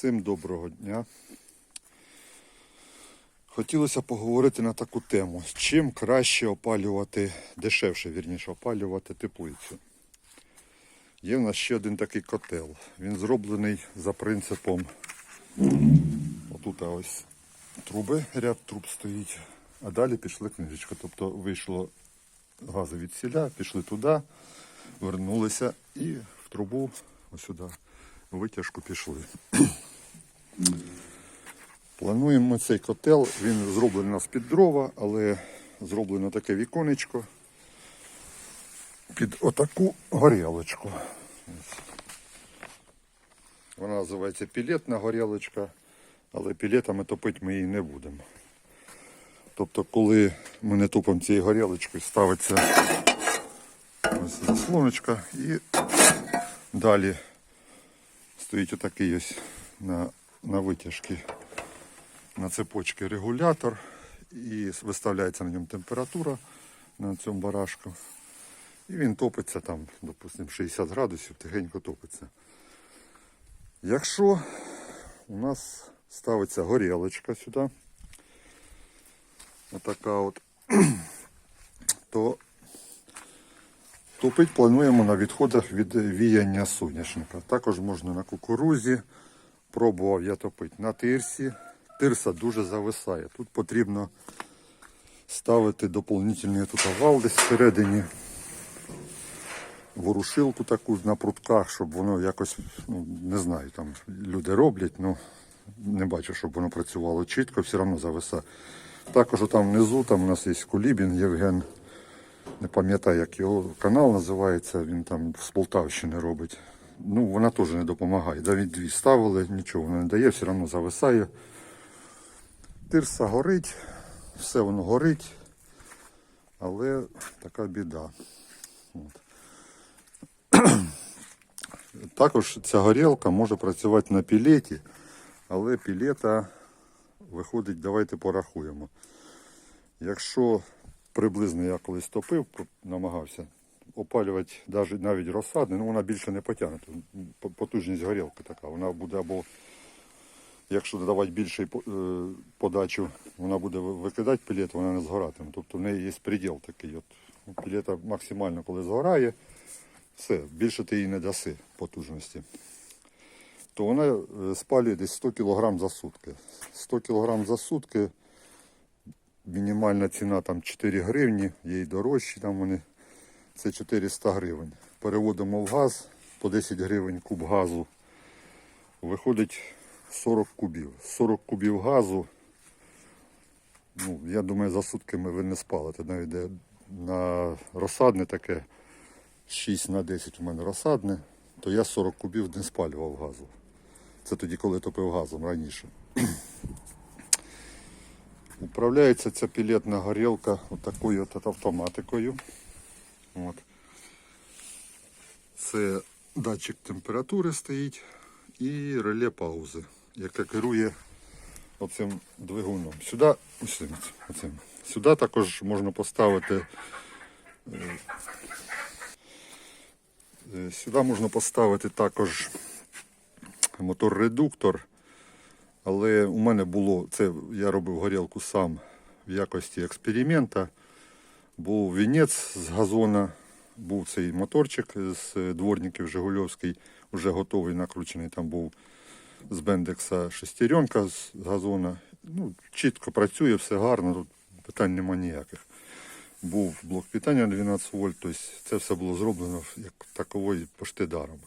Всім доброго дня. Хотілося поговорити на таку тему. Чим краще опалювати, дешевше, вірніше, опалювати теплицю. Є в нас ще один такий котел. Він зроблений за принципом. Отут ось труби, ряд труб стоїть, а далі пішли книжечка. Тобто вийшло гази від сіля, пішли туди, вернулися і в трубу ось сюди витяжку пішли. Плануємо цей котел. Він зроблений нас під дрова, але зроблено таке віконечко під отаку горілочку. Вона називається пілетна горілочка, але пілетами топити ми її не будемо. Тобто, коли ми не топимо цією горілочкою, ставиться ось заслоночка і далі стоїть отакий ось на, на витяжці на цепочці регулятор і виставляється на ньому температура на цьому барашку. І він топиться там, допустимо, 60 градусів, тихенько топиться. Якщо у нас ставиться горілочка сюди, отака от, то топить плануємо на відходах від віяння соняшника. Також можна на кукурузі. Пробував я топити на тирсі. Тирса дуже зависає. Тут потрібно ставити доповнительний тут вал десь всередині. Ворушилку таку на прутках, щоб воно якось, ну не знаю, там люди роблять, ну не бачу, щоб воно працювало чітко, все одно зависає. Також там внизу там у нас є Кулібін Євген. Не пам'ятаю, як його канал називається, він там з Полтавщини робить. Ну, вона теж не допомагає. Навіть дві ставили, нічого вона не дає, все одно зависає. Тирса горить, все воно горить, але така біда. От. Також ця горілка може працювати на пілеті, але пілета виходить, давайте порахуємо. Якщо приблизно я колись топив, намагався опалювати навіть, навіть розсадне, ну вона більше не потягне. Потужність горілки така. Вона буде або, якщо додавати більше подачу, вона буде викидати пілет, вона не згоратиме. Тобто в неї є приділ такий. От, пілета максимально коли згорає, все, більше ти їй не даси потужності. То вона е, спалює десь 100 кг за сутки. 100 кг за сутки. Мінімальна ціна там 4 гривні, є й дорожчі там вони. Це 400 гривень. Переводимо в газ по 10 гривень куб газу. Виходить 40 кубів. 40 кубів газу. Ну, я думаю, за сутками ви не спалите. Навіть на розсадне таке 6 на 10 у мене розсадне, то я 40 кубів не спалював газу. Це тоді, коли топив газом раніше. Управляється ця пілетна горілка отакою от автоматикою. От. Це датчик температури стоїть і реле паузи, яке керує оцим двигуном. Сюди, ось оцим. Сюди також можна поставити. е, е, Сюди можна поставити також мотор-редуктор. Але у мене було, це я робив горілку сам в якості експеримента. Був вінець з газона, був цей моторчик з дворників Жигульовський, вже готовий, накручений. Там був з Бендекса шестеренка з газона. Ну, чітко працює, все гарно, тут питань нема ніяких. Був блок питання 12 вольт, тобто це все було зроблено як такової пошти даром.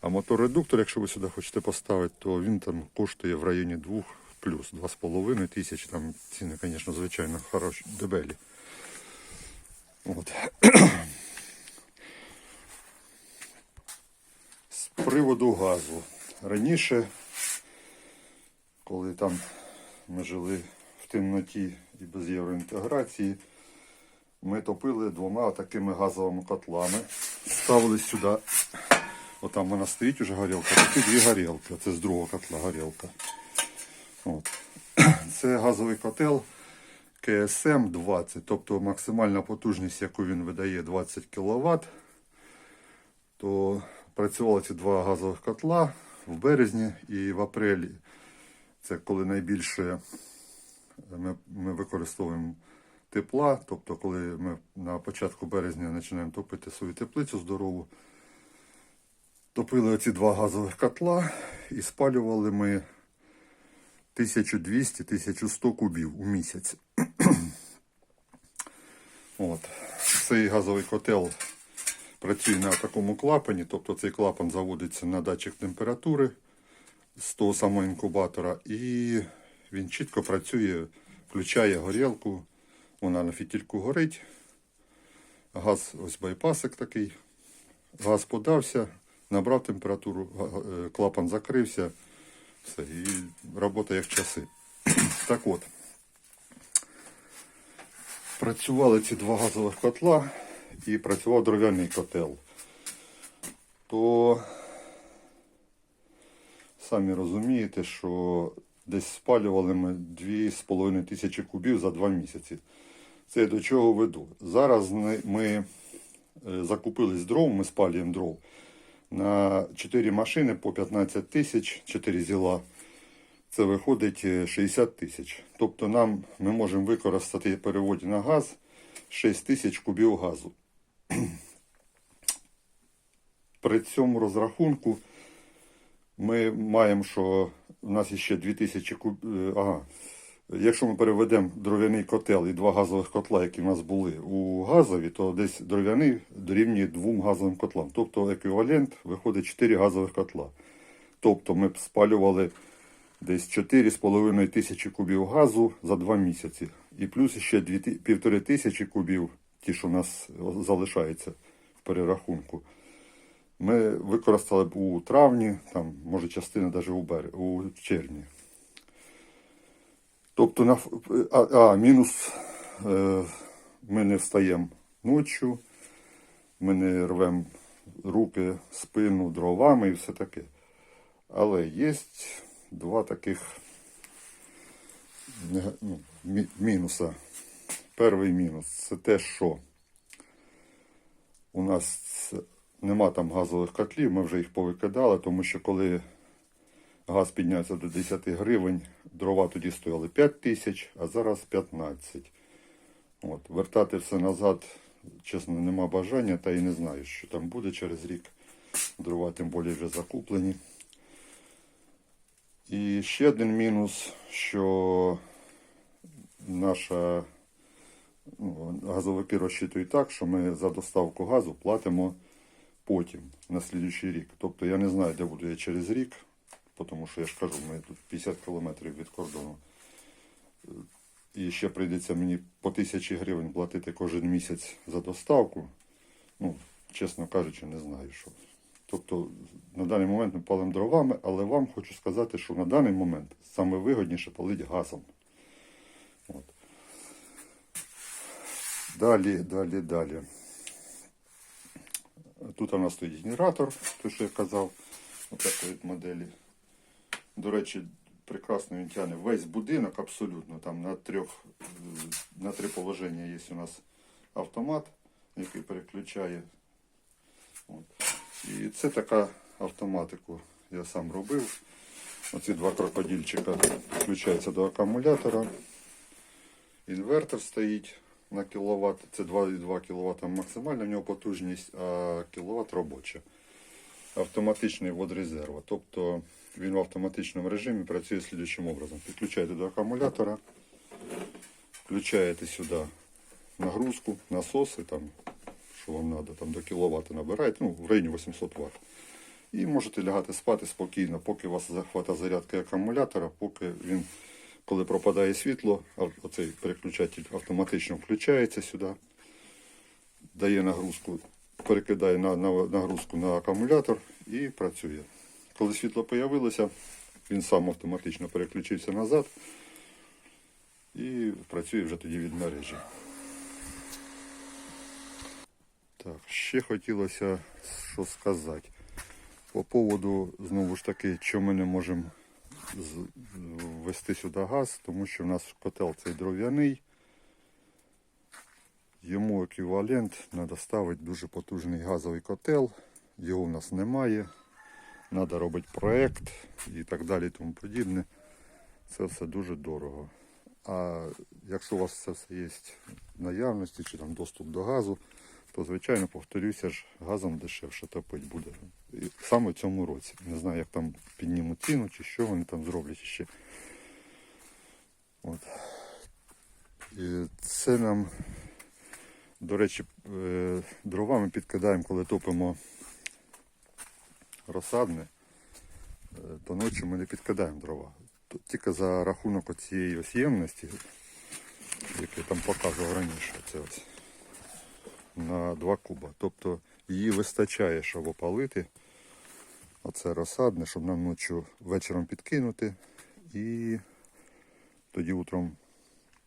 А мотор-редуктор, якщо ви сюди хочете поставити, то він там коштує в районі 2 плюс 2,5 тисячі. Там ціни, звісно, звичайно, хороші, дебелі. От. З приводу газу. Раніше, коли там ми жили в темноті і без євроінтеграції, ми топили двома такими газовими котлами. Ставили сюди, отам вона стоїть уже горілка, такі дві горілки. Це з другого котла горілка. От. Це газовий котел КСМ 20, тобто максимальна потужність, яку він видає 20 кВт, то працювали ці два газових котла в березні і в апрелі. Це коли найбільше ми, ми використовуємо тепла, тобто коли ми на початку березня починаємо топити свою теплицю здорову. Топили оці два газових котла і спалювали ми 1200-1100 кубів у місяць. От. Цей газовий котел працює на такому клапані, тобто цей клапан заводиться на датчик температури з того самого інкубатора, і він чітко працює, включає горілку, вона на фітільку горить. Газ, ось байпасик такий. Газ подався, набрав температуру, е, клапан закрився, все, і робота як часи. Так от, працювали ці два газових котла і працював дров'яний котел. То самі розумієте, що десь спалювали ми 2,5 тисячі кубів за два місяці. Це я до чого веду. Зараз ми- е, закупились дров, ми спалюємо дров на 4 машини по 15 тисяч, 4 зіла. Це виходить е, 60 тисяч. Тобто нам ми можемо використати в переводі на газ 6 тисяч кубів газу. При цьому розрахунку ми маємо, що у нас ще 2000 куб... е, Ага. Якщо ми переведемо дров'яний котел і два газових котла, які в нас були у газові, то десь дров'яний дорівнює двом газовим котлам. Тобто еквівалент виходить 4 газових котла. Тобто ми б спалювали десь 4,5 тисячі кубів газу за 2 місяці. І плюс ще 1,5 тисячі кубів, ті, що в нас залишається в перерахунку. Ми використали б у травні, там, може частина навіть у, бер... у червні. Тобто, на... а, а мінус е, ми не встаємо ночі, ми не рвемо руки, спину дровами і все таке. Але є два таких ну, мінуса. Перший мінус це те, що у нас нема там газових котлів, ми вже їх повикидали, тому що коли газ піднявся до 10 гривень, дрова тоді стояли 5 тисяч, а зараз 15. От, вертати все назад, чесно, нема бажання, та й не знаю, що там буде через рік. Дрова тим більше вже закуплені. І ще один мінус, що наша ну, газовики розчитують так, що ми за доставку газу платимо потім, на слідуючий рік. Тобто я не знаю, де буду я через рік, тому що я ж кажу, ми тут 50 кілометрів від кордону. І ще прийдеться мені по тисячі гривень платити кожен місяць за доставку. Ну, чесно кажучи, не знаю що. Тобто на даний момент ми палимо дровами, але вам хочу сказати, що на даний момент саме вигодніше палити газом. От. Далі, далі, далі. Тут у нас стоїть генератор, те, що я казав, отакої от моделі. До речі, прекрасно він тягне весь будинок абсолютно. Там на трьох, е, на три положення є у нас автомат, який переключає. От. І це така автоматику я сам робив. Оці два крокодильчика підключаються до акумулятора. Інвертор стоїть на кіловат. Це 2,2 кВт максимальна в нього потужність, а кіловат робоча. Автоматичний ввод резерву. Тобто він в автоматичному режимі працює слідчим образом. Підключаєте до акумулятора, включаєте сюди нагрузку, насоси, там, що вам треба, там до кіловата набираєте, ну, в районі 800 Вт. І можете лягати спати спокійно, поки у вас захвата зарядки акумулятора, поки він, коли пропадає світло, оцей переключатель автоматично включається сюди, дає нагрузку, перекидає на, на, нагрузку на акумулятор і працює. Коли світло з'явилося, він сам автоматично переключився назад і працює вже тоді від мережі. Так, ще хотілося що сказати. По поводу, знову ж таки, що ми не можемо ввести сюди газ, тому що в нас котел цей дров'яний. Йому еквівалент треба ставити дуже потужний газовий котел. Його в нас немає. Треба робити проєкт і так далі, тому подібне. Це все дуже дорого. А якщо у вас це все є в наявності чи там доступ до газу, то звичайно, повторюся ж, газом дешевше топити буде. І саме в цьому році. Не знаю, як там піднімуть ціну чи що вони там зроблять ще. От. І це нам, до речі, е, дрова ми підкидаємо, коли топимо розсадне, е, то ночі ми не підкидаємо дрова. Тільки за рахунок цієї ось ємності, яку я там показував раніше, це ось, на 2 куба. Тобто її вистачає, щоб опалити. Оце розсадне, щоб нам ночі вечором підкинути. І тоді утром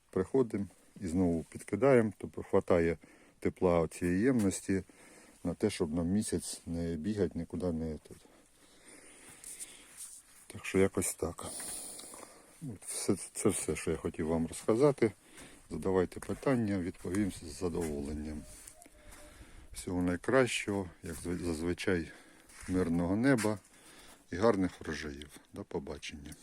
приходимо і знову підкидаємо, тобто хватає тепла цієї ємності на те, щоб нам місяць не бігати, нікуди не тут. Так що якось так. Все, це все, що я хотів вам розказати. Задавайте питання, відповім з задоволенням. Всього найкращого, як зазвичай, мирного неба і гарних врожаїв. До побачення.